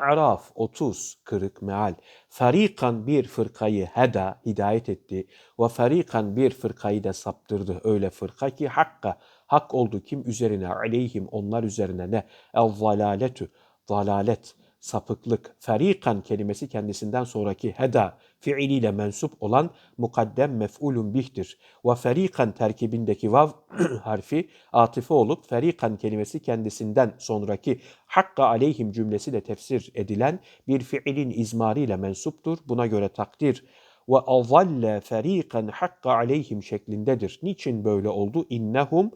Araf 30 kırık meal. Farikan bir fırkayı heda hidayet etti ve farikan bir fırkayı da saptırdı. Öyle fırka ki hakka hak oldu kim üzerine aleyhim onlar üzerine ne? El zalaletü zalalet sapıklık. Farikan kelimesi kendisinden sonraki heda fiiliyle mensup olan mukaddem mef'ulun bihtir. Ve farikan terkibindeki vav harfi atife olup farikan kelimesi kendisinden sonraki hakka aleyhim cümlesi de tefsir edilen bir fiilin izmarıyla mensuptur. Buna göre takdir ve azalle farikan hakka aleyhim şeklindedir. Niçin böyle oldu? İnnehum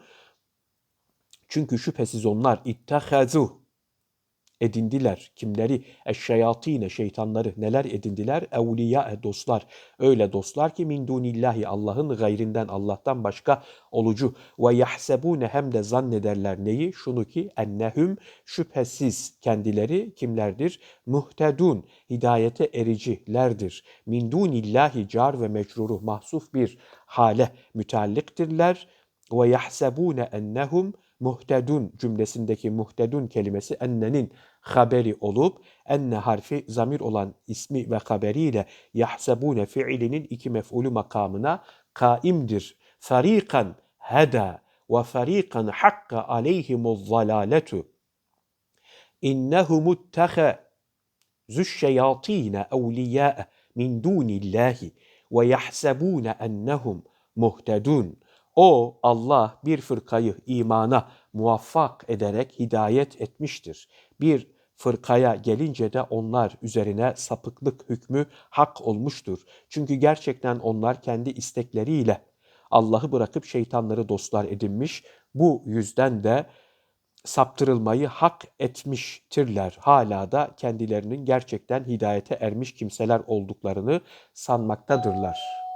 çünkü şüphesiz onlar ittehazu edindiler. Kimleri? Eşşeyatine şeytanları neler edindiler? Evliya dostlar. Öyle dostlar ki min dunillahi Allah'ın gayrinden Allah'tan başka olucu. Ve yahsebune hem de zannederler neyi? Şunu ki ennehum şüphesiz kendileri kimlerdir? Muhtedun hidayete ericilerdir. Min dunillahi car ve mecruru mahsuf bir hale müteallıktirler. Ve yahsebune ennehum muhtedun cümlesindeki muhtedun kelimesi ennenin haberi olup enne harfi zamir olan ismi ve haberiyle yahsebune fiilinin iki mef'ulü makamına kaimdir. Farikan heda ve farikan hakka aleyhimuz zalaletu. İnnehum ittaha züşşeyatine evliyâe min dunillahi ve yahsebune ennehum muhtedun. O Allah bir fırkayı imana muvaffak ederek hidayet etmiştir. Bir fırkaya gelince de onlar üzerine sapıklık hükmü hak olmuştur. Çünkü gerçekten onlar kendi istekleriyle Allah'ı bırakıp şeytanları dostlar edinmiş. Bu yüzden de saptırılmayı hak etmiştirler. Hala da kendilerinin gerçekten hidayete ermiş kimseler olduklarını sanmaktadırlar.